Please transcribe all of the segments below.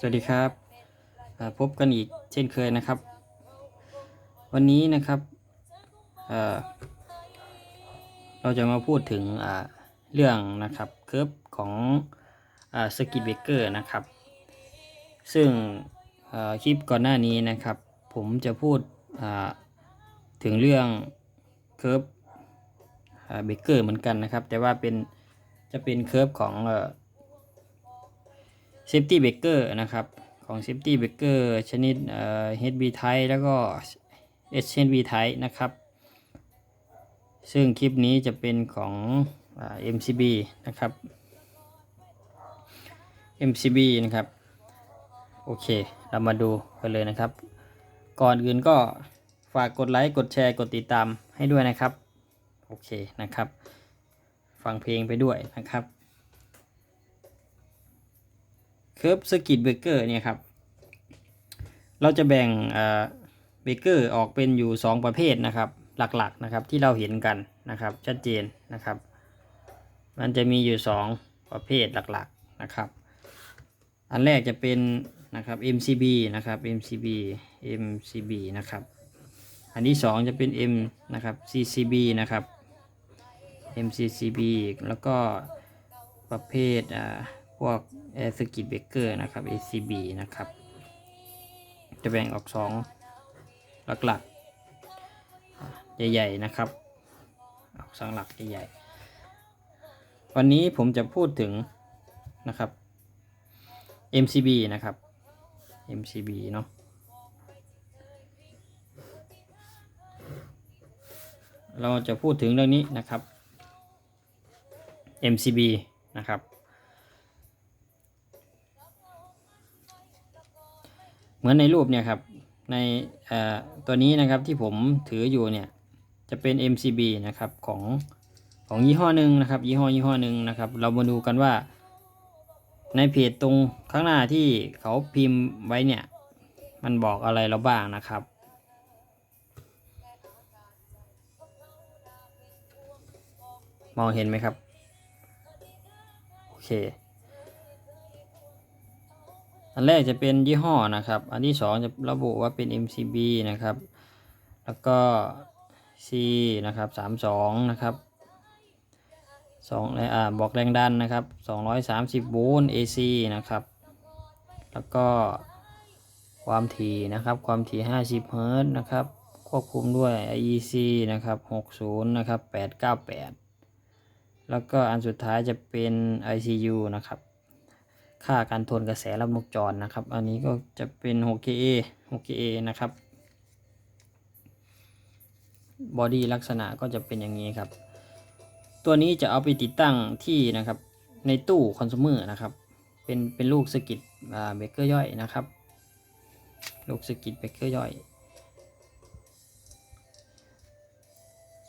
สวัสดีครับพบกันอีกเช่นเคยนะครับ วันนี้นะครับเเราจะมาพูดถึงเรื่องนะครับเคิร์ฟของสกิเบเกอร์นะครับ ซึ่งคลิปก่อนหน้านี้นะครับ ผมจะพูดถึงเรื่องเคิร์ฟเบเกอร์เหมือนกันนะครับ แต่ว่าเป็นจะเป็นเคิร์ฟของ เอ่อเซฟตี้เบเกอร์นะครับ ของเซฟตี้เบเกอร์ชนิดเอ่อ HB type แล้วก็ HB type นะครับ ซึ่งคลิปนี้จะเป็นของอ MCB นะครับ MCB นะครับ โอเค เรามาดูกันเลยนะครับ ก่อนอื่นก็ฝากกดไลค์ กดแชร์ กดติดตามให้ด้วยนะครับ โอเคนะครับ ฟังเพลงไปด้วยนะครับ เคิร์ฟสกิ t เบเกอร์เนี่ยครับ เราจะแบ่งเบเกอร์ออกเป็นอยู่ 2 ประเภทนะครับ หลักๆนะครับที่เราเห็นกันนะครับ ชัดเจนนะครับ มันจะมีอยู่ 2 ประเภทหลักๆนะครับ อันแรกจะเป็นนะครับ MCB นะครับ MCB MCB นะครับ อันที่ 2 จะเป็น M นะครับ CCB นะครับ MCCB แล้วก็ประเภทอ่า พวกแอร์สกิตเบเกอร์นะครับ ACB นะครับ จะแบ่งออกสองหลักๆ ใหญ่ ๆ นะครับออกสองหลักใหญ่ๆ วันนี้ผมจะพูดถึงนะครับ MCB นะครับ MCB เนาะเราจะพูดถึงเรื่องนี้นะครับ MCB นะครับ มือนในรูปเนี่ยครับในตัวนี้นะครับที่ผมถืออยู่เนี่ยจะเป็น MCB นะครับของของยี่ห้อหนึ่งนะครับ ยี่ห้อยี่ห้อหนึ่งนะครับ เรามาดูกันว่า ในเพจตรงข้างหน้าที่เขาพิมพ์ไว้เนี่ย มันบอกอะไรเราบ้างนะครับ มองเห็นไหมครับ โอเค อันแรกจะเป็นยี่ห้อนะครับ อันที่สองจะระบุว่าเป็น MCB นะครับ แล้วก็ C นะครับสามสองนะครับสองอ่าบอกแรงดันนะครับสองร้อยสามสิบโวลต์ AC นะครับ แล้วก็ความถี่นะครับ ความถี่ห้าสิบเฮิร์ตนะครับ ควบคุมด้วย IEC นะครับหกศูนย์นะครับแปดเก้าแปดแล้วก็อันสุดท้ายจะเป็น ICU นะครับ ค่าการทนกระแสลำนกจรนะครับ อันนี้ก็จะเป็น 6KA 6KA นะครับบอดี้ลักษณะก็จะเป็นอย่างนี้ครับ ตัวนี้จะเอาไปติดตั้งที่นะครับในตู้คอน sumer นะครับ เป็นเป็นลูกสกิตเบเกอร์ย่อยนะครับ ลูกสกิตเบเกอร์ย่อย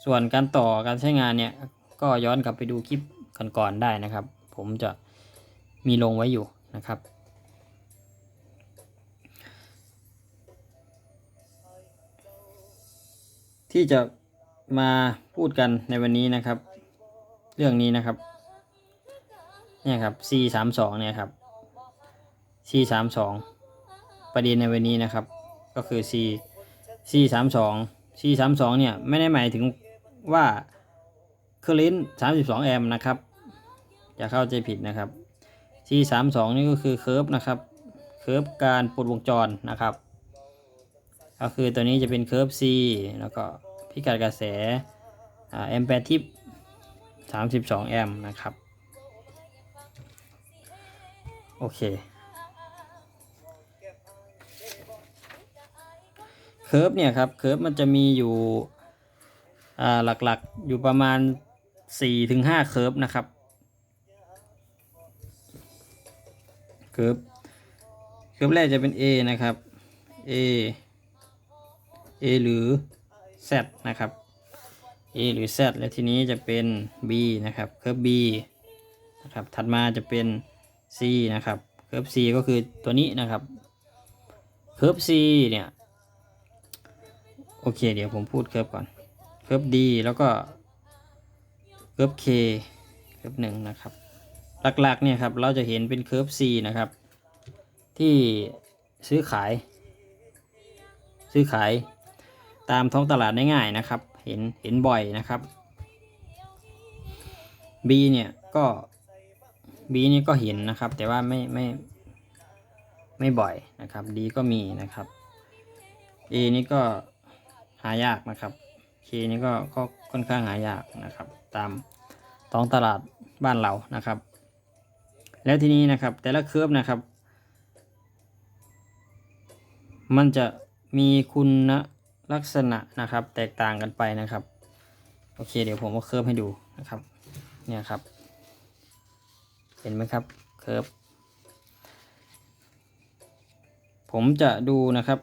ส่วนการต่อการใช้งานเนี่ย ก็ย้อนกลับไปดูคลิปก่อนๆได้นะครับ ผมจะ มีลงไว้อยู่นะครับ ที่จะมาพูดกันในวันนี้นะครับ เรื่องนี้นะครับเนี่ยครับ C สามสองเนี่ยครับ C สามสองประเด็นในวันนี้นะครับ ก็คือ C C สามสอง C สามสองเนี่ยไม่ได้หมายถึงว่าเคอร์เรนต์สามสิบสองแอมป์นะครับอย่าเข้าใจผิดนะครับ C สามสองนี่ก็คือเคิร์ฟนะครับเคิร์ฟการปลดวงจรนะครับ ก็คือตัวนี้จะเป็นเคิร์ฟ C แล้วก็พิกัดกระแสแอมแปร์ทิปสามสิบสองแอมป์นะครับ โอเคเคิร์ฟเนี่ยครับเคิร์ฟมันจะมีอยู่อ่าหลักๆอยู่ประมาณ 4-5 เคิร์ฟนะครับ เคิร์ฟเคิร์ฟแรกจะเป็น A นะครับ A A หรือ Z นะครับ A หรือ Z และทีนี้จะเป็น B นะครับเคิร์ฟ B นะครับถัดมาจะเป็น C นะครับเคิร์ฟ C ก็คือตัวนี้นะครับเคิร์ฟ C เนี่ยโอเค เดี๋ยวผมพูดเคิร์ฟก่อนเคิร์ฟ D แล้วก็เคิร์ฟ K เคิร์ฟหนึ่งนะครับ หลักๆเนี่ยครับเราจะเห็นเป็นเคิร์ฟ C นะครับ ที่ซื้อขาย ซื้อขายตามท้องตลาดได้ง่ายนะครับ เห็นเห็นบ่อยนะครับ B เนี่ยก็ B นี่ก็เห็นนะครับ แต่ว่าไม่ไม่ไม่บ่อยนะครับ D ก็มีนะครับ A นี่ก็หายากนะครับ K นี่ก็ก็ค่อนข้างหายากนะครับ ตามท้องตลาดบ้านเรานะครับ แล้วทีนี้นะครับแต่ละเคอร์ฟนะครับ มันจะมีคุณลักษณะนะครับ แตกต่างกันไปนะครับ โอเค เดี๋ยวผมก็เคอร์ฟให้ดูนะครับ เนี่ยครับ เห็นไหมครับเคอร์ฟผมจะดูนะครับ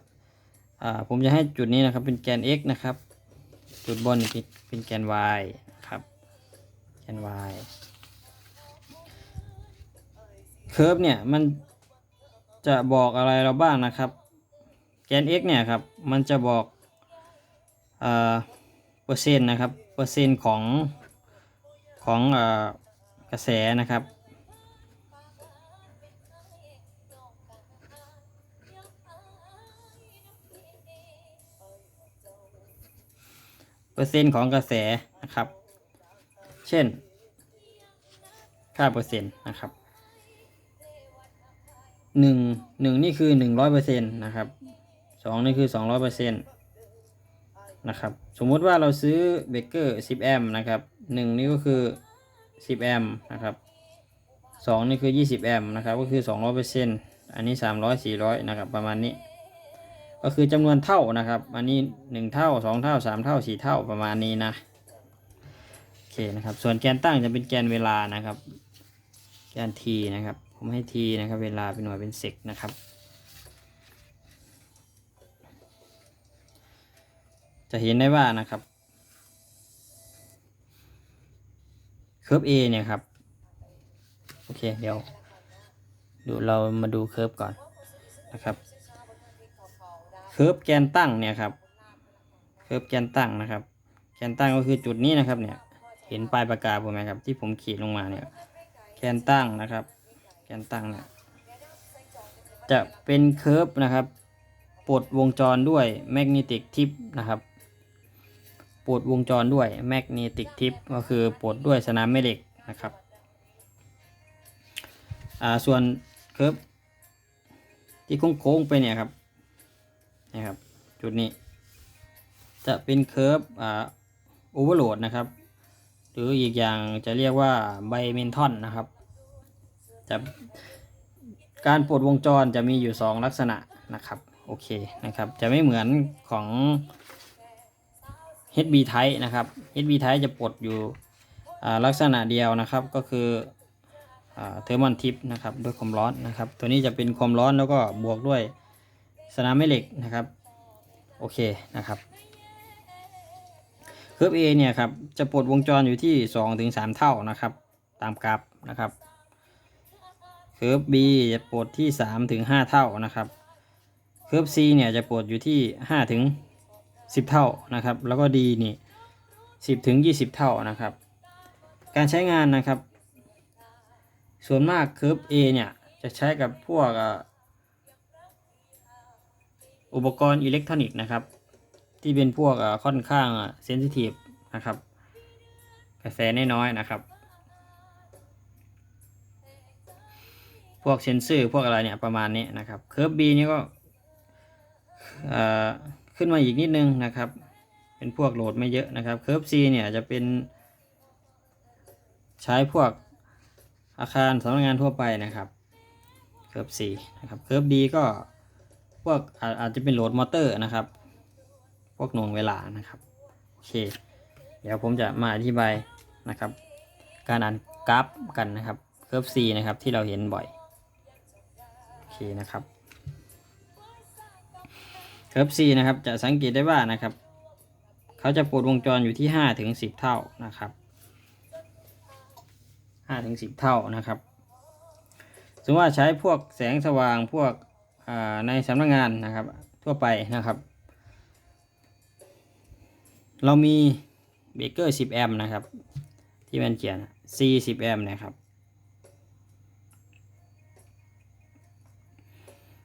อ่าผมจะให้จุดนี้นะครับเป็นแกน x นะครับ จุดบนเป็นเป็นแกน y นะครับแกน y เคอร์ฟเนี่ยมันจะบอกอะไรเราบ้างนะครับ แกน x เนี่ยครับ มันจะบอกเอ่อเปอร์เซ็นต์นะครับ เปอร์เซ็นต์ของของเอ่อกระแสนะครับ เปอร์เซ็นต์ของกระแสนะครับ เช่นค่าเปอร์เซ็นต์นะครับ หนึ่งหนึ่งนี่คือหนึ่งร้อยเปอร์เซ็นต์นะครับสองนี่คือสองร้อยเปอร์เซ็นต์นะครับ สมมุติว่าเราซื้อเบเกอร์สิบแอมนะครับหนึ่งนี่ก็คือสิบแอมนะครับสองนี่คือยี่สิบแอมนะครับก็คือสองร้อยเปอร์เซ็นต์อันนี้สามร้อยสี่ร้อยนะครับประมาณนี้ ก็คือจำนวนเท่านะครับ อันนี้หนึ่งเท่าสองเท่าสามเท่าสี่เท่าประมาณนี้นะโอเคนะครับส่วนแกนตั้งจะเป็นแกนเวลานะครับ แกน t นะครับ ผมให้ t นะครับ เวลาเป็นหน่วยเป็นเซกนะครับ จะเห็นได้ว่านะครับเคอร์ฟ A เนี่ยครับ โอเค เดี๋ยว ดูเรามาดูเคอร์ฟก่อนนะครับเคอร์ฟแกนตั้งเนี่ยครับเคอร์ฟแกนตั้งนะครับ แกนตั้งก็คือจุดนี้นะครับเนี่ย เห็นปลายปากกาผมไหมครับ ที่ผมขีดลงมาเนี่ย แกนตั้งนะครับ นตั้งเนี่ยจะเป็นเคอร์ฟนะครับปลดวงจรด้วยแมกเนติกทิปนะครับปลดวงจรด้วยแมกเนติกทิปก็คือปลดด้วยสนามแม่เหล็กนะครับส่วนเคอร์ฟที่โค้งๆไปเนี่ยครับนะครับจุดนี้ จะเป็นเคอร์ฟอ่าโอเวอร์โหลดนะครับ หรืออีกอย่างจะเรียกว่าไบเมนทอนนะครับ จะการปลดวงจรจะมีอยู่ 2 ลักษณะนะครับโอเคนะครับจะไม่เหมือนของ HB type นะครับ HB type จะปลดอยู่ลักษณะเดียวนะครับก็คือเทอร์มอนทิปนะครับด้วยความร้อนนะครับ ตัวนี้จะเป็นความร้อนแล้วก็บวกด้วยสนามแม่เหล็กนะครับโอเคนะครับเคอร์ฟ A เนี่ยครับจะปลดวงจรอยู่ที่2ถึง3เท่านะครับ ตามกราฟนะครับ เคอร์ฟ B จะปลดที่3ถึง5เท่านะครับ เคอร์ฟ C เนี่ยจะปลดอยู่ที่5ถึง10 เท่านะครับ แล้วก็ D นี่ 10ถึง20 เท่านะครับ การใช้งานนะครับ ส่วนมากเคอร์ฟ A เนี่ยจะใช้กับพวกอุปกรณ์อิเล็กทรอนิกส์นะครับ ที่เป็นพวกอ่าค่อนข้างเซนซิทีฟนะครับกระแสน้อยๆนะครับ พวกเซนเซอร์พวกอะไรเนี่ยประมาณนี้นะครับเคอร์ฟบีนี่ก็ขึ้นมาอีกนิดนึงนะครับ เป็นพวกโหลดไม่เยอะนะครับเคอร์ฟซีเนี่ยจะเป็น ใช้พวกอาคารสำนักงานทั่วไปนะครับเคอร์ฟซีนะครับเคอร์ฟดีก็พวกอาอาจจะเป็นโหลดมอเตอร์นะครับ พวกหน่วงเวลานะครับโอเค เดี๋ยวผมจะมาอธิบายนะครับ การอ่านกราฟกันนะครับเคอร์ฟ C นะครับที่เราเห็นบ่อย เคนะครับเคอร์ฟ C นะครับจะสังเกตได้ว่านะครับ เขาจะปลดวงจรอยู่ที่5ถึง10 เท่านะครับ5ถึง10 เท่านะครับสมมติว่าใช้พวกแสงสว่างพวกในสำนักงานนะครับ ทั่วไปนะครับ เรามีเบเกอร์ 10 แอมป์นะครับ ที่มันเขียน C 10 แอมป์นะครับ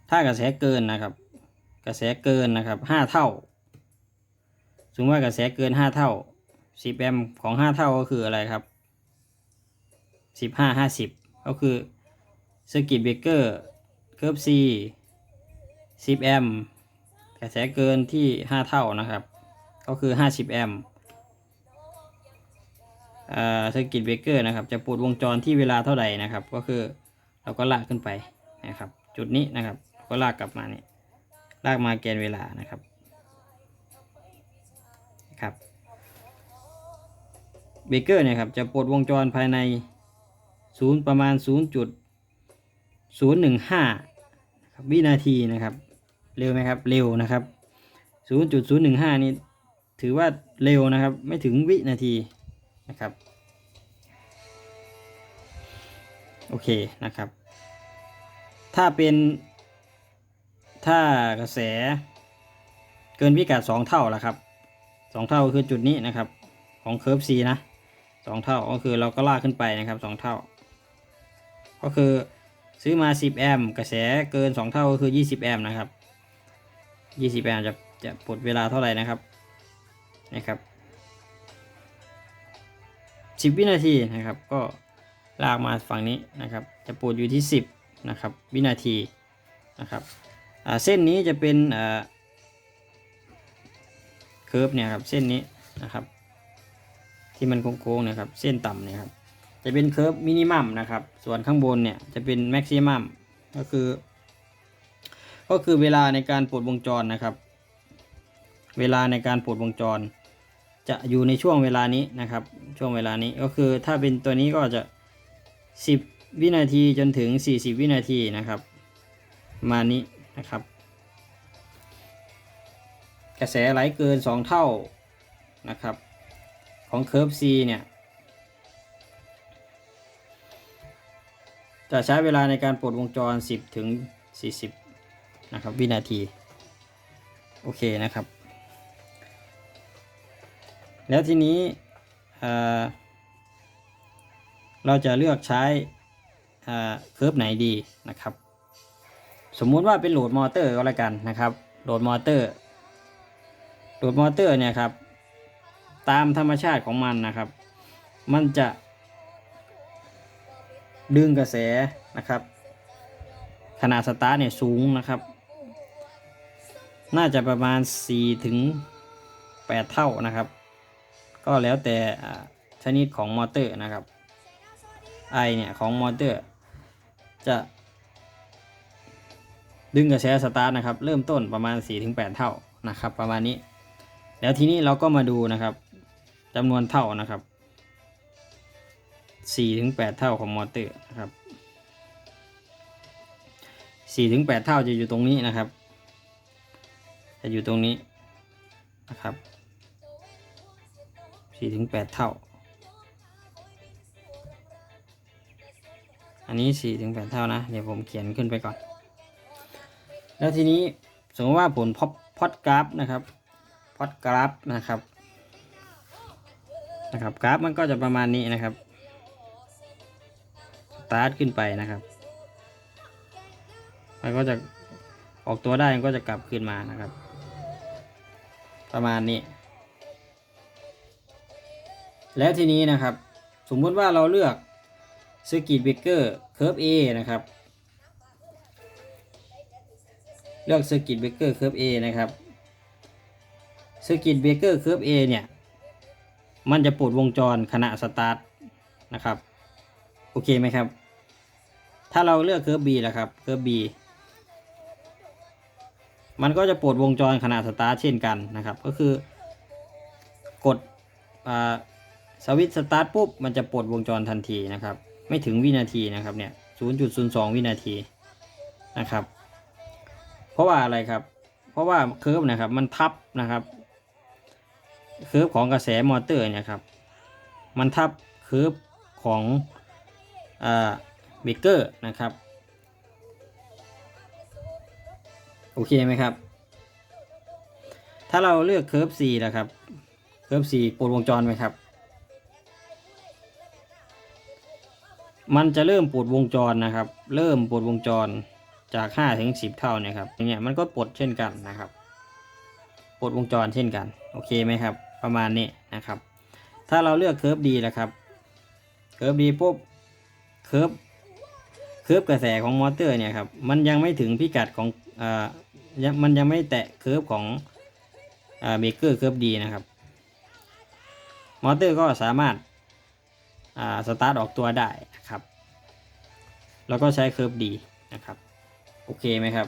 ถ้ากระแสเกินนะครับ กระแสเกินนะครับห้าเท่า สมมติว่ากระแสเกินห้าเท่าสิบแอมป์ของห้าเท่าก็คืออะไรครับสิบห้าห้าสิบก็คือสกิตเบเกอร์เคิร์ฟซีสิบแอมป์กระแสเกินที่ห้าเท่านะครับ ก็คือห้าสิบแอมป์อ่าสกิตเบเกอร์นะครับ จะปูดวงจรที่เวลาเท่าไหร่นะครับ ก็คือเราก็ลากขึ้นไปนะครับ จุดนี้นะครับ ก็ลากกลับมาเนี่ยลากมาแกนเวลานะครับครับเบเกอร์เนี่ยครับจะปลดวงจรภายในศูนย์ประมาณ 0.015 วินาทีนะครับ เร็วไหมครับ เร็วนะครับ 0.015 นี่ถือว่าเร็วนะครับ ไม่ถึงวินาทีนะครับโอเคนะครับ ถ้าเป็น ถ้ากระแสเกินพิกัดสองเท่าแล้วครับสองเท่าคือจุดนี้นะครับ ของเคอร์ฟ C นะสองเท่าก็คือเราก็ลากขึ้นไปนะครับสองเท่า ก็คือซื้อมา 10 แอมป์กระแสเกิน 2 เท่าก็คือ 20 แอมป์นะครับ 20 แอมป์จะจะปลดเวลาเท่าไหร่นะครับนะครับ 10 วินาทีนะครับ ก็ลากมาฝั่งนี้นะครับ จะปลดอยู่ที่ 10 นะครับ วินาทีนะครับ เส้นนี้จะเป็นเคอร์ฟเนี่ยครับเส้นนี้นะครับ ที่มันโค้งๆเนะครับเส้นต่ำเนี่ยครับจะเป็นเคอร์ฟมินิมัมนะครับ ส่วนข้างบนเนี่ยจะเป็นแม็กซิมัมก็คือ ก็คือเวลาในการปลดวงจรนะครับ เวลาในการปลดวงจร จะอยู่ในช่วงเวลานี้นะครับ ช่วงเวลานี้ก็คือถ้าเป็นตัวนี้ก็จะ 10 วินาทีจนถึง 40 วินาทีนะครับ มานี้ นะครับ กระแสไหลเกิน 2 เท่านะครับ ของเคอร์ฟ C เนี่ย จะใช้เวลาในการปลดวงจร 10 ถึง 40 นะครับ วินาที โอเคนะครับ แล้วทีนี้เเราจะเลือกใช้เอ่อเคอร์ฟไหนดีนะครับ สมมุติว่าเป็นโหลดมอเตอร์ก็แล้วกันนะครับโหลดมอเตอร์โหลดมอเตอร์เนี่ยครับตามธรรมชาติของมันนะครับ มันจะ ดึงกระแสนะครับ ขนาดสตาร์เนี่ยสูงนะครับ น่าจะประมาณ 4 ถึง 8 เท่านะครับ ก็แล้วแต่อ่าชนิดของมอเตอร์นะครับไอเนี่ยของมอเตอร์จะ ดึงกระแสสตาร์ทนะครับ เริ่มต้นประมาณ 4-8 เท่านะครับ ประมาณนี้ แล้วทีนี้เราก็มาดูนะครับจำนวนเท่านะครับสี่ถึงแปดเท่าของมอเตอร์นะครับสี่ถึงแปดเท่าจะอยู่ตรงนี้นะครับ จะอยู่ตรงนี้นะครับสี่ถึงแปดเท่า อันนี้สี่ถึงแปดเท่านะ เดี๋ยวผมเขียนขึ้นไปก่อน แล้วทีนี้สมมติว่าผลพอพอดกราฟนะครับพอดกราฟนะครับนะครับกราฟมันก็จะประมาณนี้นะครับสตาร์ทขึ้นไปนะครับมันก็จะออกตัวได้มันก็จะกลับคืนมานะครับ ประมาณนี้ แล้วทีนี้นะครับ สมมุติว่าเราเลือก Circuit Breaker Curve A นะครับ เลือก Circuit Breaker Curve A นะครับ Circuit Breaker Curve A เนี่ย มันจะปลดวงจรขณะสตาร์ทนะครับ โอเคไหมครับ ถ้าเราเลือกเคอร์บีล่ะครับเคอร์บีมันก็จะปลดวงจรขณะสตาร์ทเช่นกันนะครับ ก็คือกดอสวิตสตาร์ทปุ๊บ มันจะปลดวงจรทันทีนะครับ ไม่ถึงวินาทีนะครับเนี่ย 0.02 วินาทีนะครับ ราะว่าอะไรครับ เพราะว่าเคอร์ฟนะครับมันทับนะครับเคอร์ฟของกระแสมอเตอร์เนี่ยครับมันทับเคอร์ฟของเบเกอร์นะครับโอเคไหมครับ ถ้าเราเลือกเคอร์ฟ C นะครับเคอร์ฟ C ปลดวงจรไหมครับ มันจะเริ่มปลดวงจรนะครับ เริ่มปลดวงจร จากห้าถึงสิบเท่าเนี่ยครับอย่างเงี้ยมันก็ปลดเช่นกันนะครับปลดวงจรเช่นกัน โอเคไหมครับ ประมาณนี้นะครับ ถ้าเราเลือกเคิร์ฟดีแล้วครับเคิร์ฟดีปุ๊บเคิร์ฟเคิร์ฟกระแสของมอเตอร์เนี่ยครับมันยังไม่ถึงพิกัดของอ่ามันยังไม่แตะเคิร์ฟของอ่าเบเกอร์เคิร์ฟดีนะครับมอเตอร์ก็สามารถอ่าสตาร์ทออกตัวได้นะครับ แล้วก็ใช้เคิร์ฟดีนะครับ โอเคไหมครับ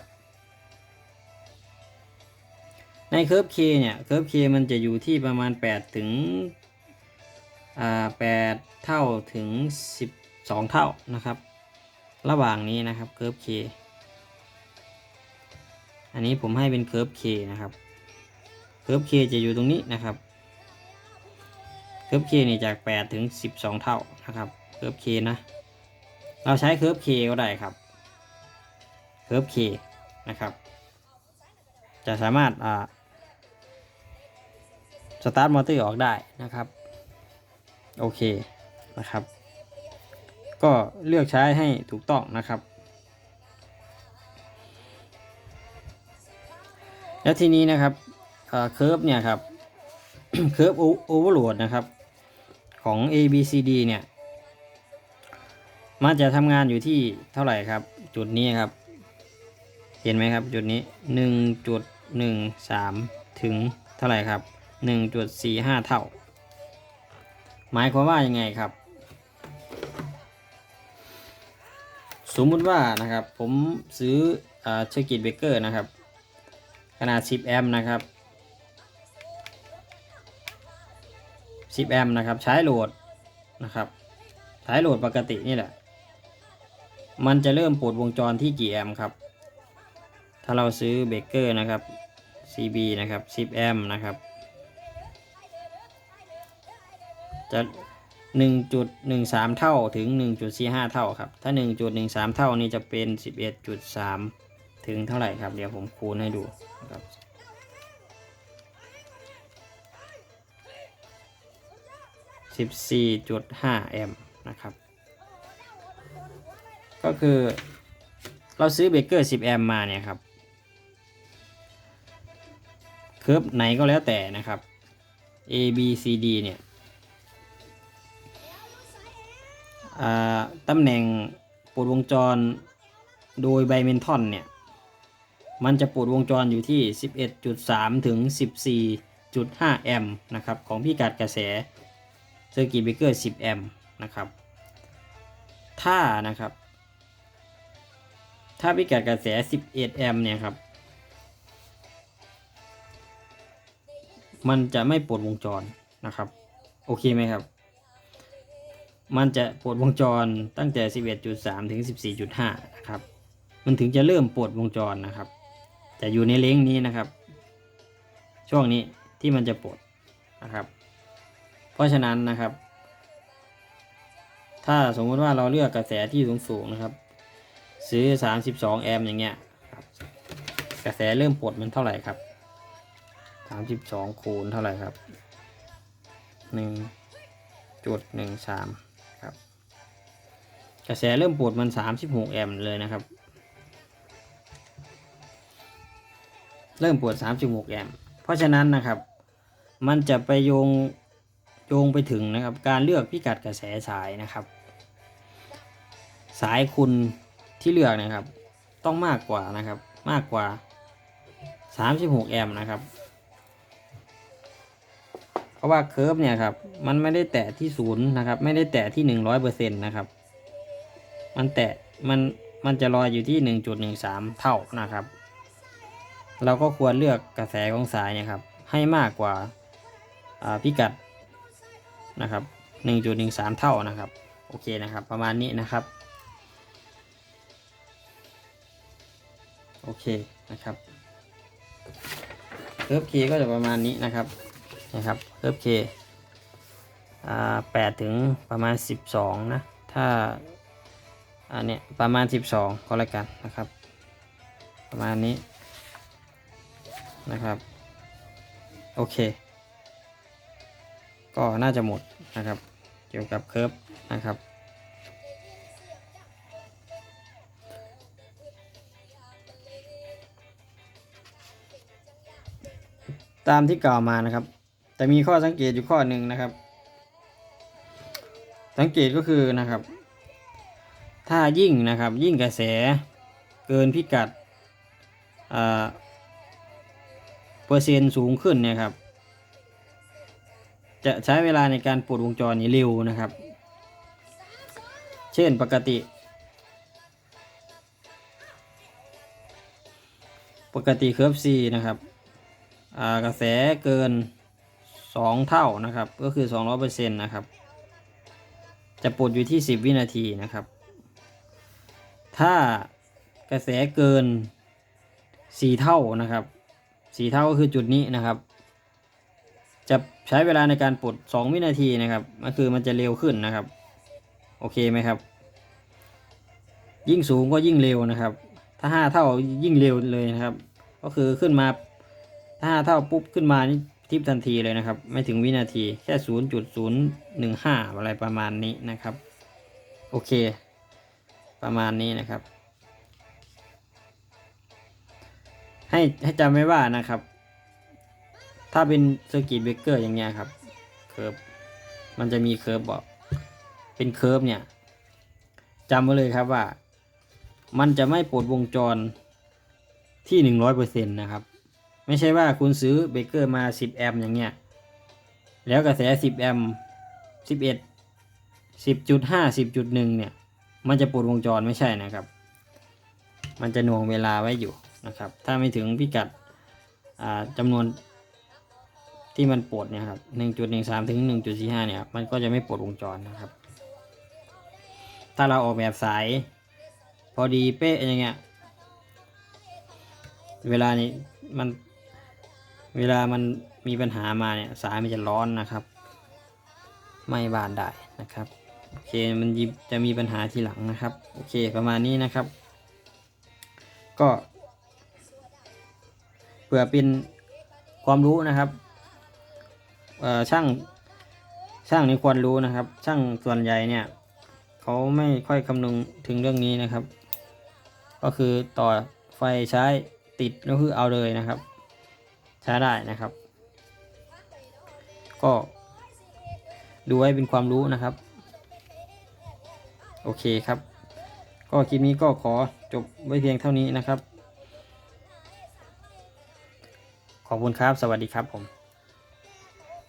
ในเคิร์ฟ K เนี่ยเคิร์ฟ K มันจะอยู่ที่ประมาณ 8 ถึงอ่า8เท่าถึง 12 เท่านะครับ ระหว่างนี้นะครับเคิร์ฟ K อันนี้ผมให้เป็นเคิร์ฟ K นะครับเคิร์ฟ K จะอยู่ตรงนี้นะครับเคิร์ฟ K นี่จาก 8 ถึง 12 เท่านะครับเคิร์ฟ K นะ เราใช้เคิร์ฟ K ก็ได้ครับ เคิร์ฟ K นะครับ จะสามารถสตาร์ทมอเตอร์ออกได้นะครับ โอเคนะครับ ก็เลือกใช้ให้ถูกต้องนะครับ แล้วทีนี้นะครับเคิร์ฟเนี่ยครับเคิร์ฟโอเวอร์โหลดนะครับ ของ A B C D เนี่ย มันจะทำงานอยู่ที่เท่าไหร่ครับ จุดนี้ครับ เห็นไหมครับจุดนี้หนึ่งจุดหนึ่งสามถึงเท่าไหร่ครับหนึ่งจุดสี่ห้าเท่า หมายความว่ายังไงครับ สมมุติว่านะครับผมซื้อเชอร์กิตเบเกอร์นะครับ ขนาด 10 แอมป์นะครับ 10 แอมป์นะครับ ใช้โหลดนะครับใช้โหลดปกตินี่แหละ มันจะเริ่มปลดวงจรที่กี่แอมป์ครับ ถ้าเราซื้อเบเกอร์นะครับ CB นะครับ 10 แอมป์นะครับ จะ 1.13 เท่าถึง 1.45 เท่าครับ ถ้า 1.13 เท่านี่จะเป็น 11.3 ถึงเท่าไหร่ครับ เดี๋ยวผมคูณให้ดูครับ14.5 แอมป์นะครับ ก็คือเราซื้อเบเกอร์ 10 แอมป์มาเนี่ยครับ เคิร์ฟไหนก็แล้วแต่นะครับ A B C D เนี่ยตำแหน่งปลดวงจรโดยไบเมนทอนเนี่ย มันจะปลดวงจรอยู่ที่ 11.3 ถึง 14.5 แอมป์นะครับ ของพิกัดกระแสเซอร์กิตเบเกอร์ 10 แอมป์นะครับ ถ้านะครับ ถ้าพิกัดกระแส 11 แอมป์เนี่ยครับ มันจะไม่ปลดวงจรนะครับ โอเคไหมครับ มันจะปลดวงจรตั้งแต่ 11.3 ถึง 14.5 นะครับ มันถึงจะเริ่มปลดวงจรนะครับ แต่อยู่ในเล้งนี้นะครับ ช่วงนี้ที่มันจะปลดนะครับ เพราะฉะนั้นนะครับ ถ้าสมมติว่าเราเลือกกระแสที่สูงๆนะครับ ซื้อ 32 แอมป์อย่างเงี้ยกระแสเริ่มปลดมันเท่าไหร่ครับ 32คูณเท่าไหร่ครับ1จุด13ครับ กระแสเริ่มปลดมัน36แอมป์เลยนะครับ เริ่มปวด36แอมป์เพราะฉะนั้นนะครับ มันจะไปโยงโยงไปถึงนะครับ การเลือกพิกัดกระแสสายนะครับ สายคุณที่เลือกนะครับ ต้องมากกว่านะครับ มากกว่า 36 แอมป์นะครับ ราะว่าเคิร์ฟเนี่ยครับมันไม่ได้แตะที่ศูนย์นะครับ ไม่ได้แตะที่100%นต์นะครับ มันแตะมันมันจะลอยอยู่ที่1.13เท่านะครับ เราก็ควรเลือกกระแสของสายเนะครับ ให้มากกว่าพิกัดนะครับ1.13เท่านะครับ โอเคนะครับ ประมาณนี้นะครับ โอเคนะครับเคิร์ฟเคก็จะประมาณนี้นะครับ นะครับเลิฟเคแปดถึงประมาณ 12 นะ ถ้าอันเนี้ยประมาณ 12 ก็แล้วกันนะครับ ประมาณนี้นะครับ โอเค ก็น่าจะหมดนะครับ เกี่ยวกับเคิร์ฟนะครับตามที่กล่าวมานะครับ แต่มีข้อสังเกตอยู่ข้อหนึ่งนะครับ สังเกตก็คือนะครับ ถ้ายิ่งนะครับ ยิ่งกระแสเกินพิกัดเปอร์เซ็นต์สูงขึ้นเนี่ยครับ จะใช้เวลาในการปลดวงจรนี้เร็วนะครับ เช่นปกติ ปกติเคิร์ฟ C นะครับกระแสเกิน 2 เท่านะครับ ก็คือ 200%นะครับ จะปลดอยู่ที่ 10 วินาทีนะครับ ถ้ากระแสเกิน 4 เท่านะครับ 4 เท่าก็คือจุดนี้นะครับ จะใช้เวลาในการปลด 2 วินาทีนะครับก็คือมันจะเร็วขึ้นนะครับ โอเคไหมครับ ยิ่งสูงก็ยิ่งเร็วนะครับ ถ้า 5 เท่ายิ่งเร็วเลยนะครับ ก็คือขึ้นมาถ้า5เท่าปุ๊บขึ้นมานี่ ทิปทันทีเลยนะครับ ไม่ถึงวินาทีแค่0.015อะไรประมาณนี้นะครับ โอเค ประมาณนี้นะครับ ให้ให้จำไว้ว่านะครับ ถ้าเป็นเซอร์กิตเบรกเกอร์อย่างเงี้ยครับเคิร์ฟมันจะมีเคิร์ฟบอกเป็นเคิร์ฟเนี่ยจำไว้เลยครับว่า มันจะไม่ปลดวงจรที่หนึ่งร้อยเปอร์เซ็นต์นะครับ ไม่ใช่ว่าคุณซื้อเบเกอร์มาสิบแอมป์อย่างเงี้ย แล้วกระแสสิบแอมป์สิบเอ็ดสิบจุดห้าสิบจุดหนึ่งเนี่ย มันจะปลดวงจรไม่ใช่นะครับ มันจะหน่วงเวลาไว้อยู่นะครับ ถ้าไม่ถึงพิกัดอ่าจำนวนที่มันปลดเนี่ยครับหนึ่งจุดหนึ่งสามถึงหนึ่งจุดสี่ห้าเนี่ย มันก็จะไม่ปลดวงจรนะครับ ถ้าเราออกแบบสาย พอดีเป๊ะอย่างเงี้ย เวลานี้มัน เวลามันมีปัญหามาเนี่ยสายมันจะร้อนนะครับไม่บานได้นะครับโอเคมันจะมีปัญหาทีหลังนะครับโอเคประมาณนี้นะครับ ก็เผื่อเป็นความรู้นะครับช่างช่างนี่ควรรู้นะครับ ช่างส่วนใหญ่เนี่ยเขาไม่ค่อยคำนึงถึงเรื่องนี้นะครับ ก็คือต่อไฟใช้ติดก็คือเอาเลยนะครับ ใช้ได้นะครับ ก็ดูไว้เป็นความรู้นะครับ โอเคครับ ก็คลิปนี้ก็ขอจบไว้เพียงเท่านี้นะครับ ขอบคุณครับ สวัสดีครับผม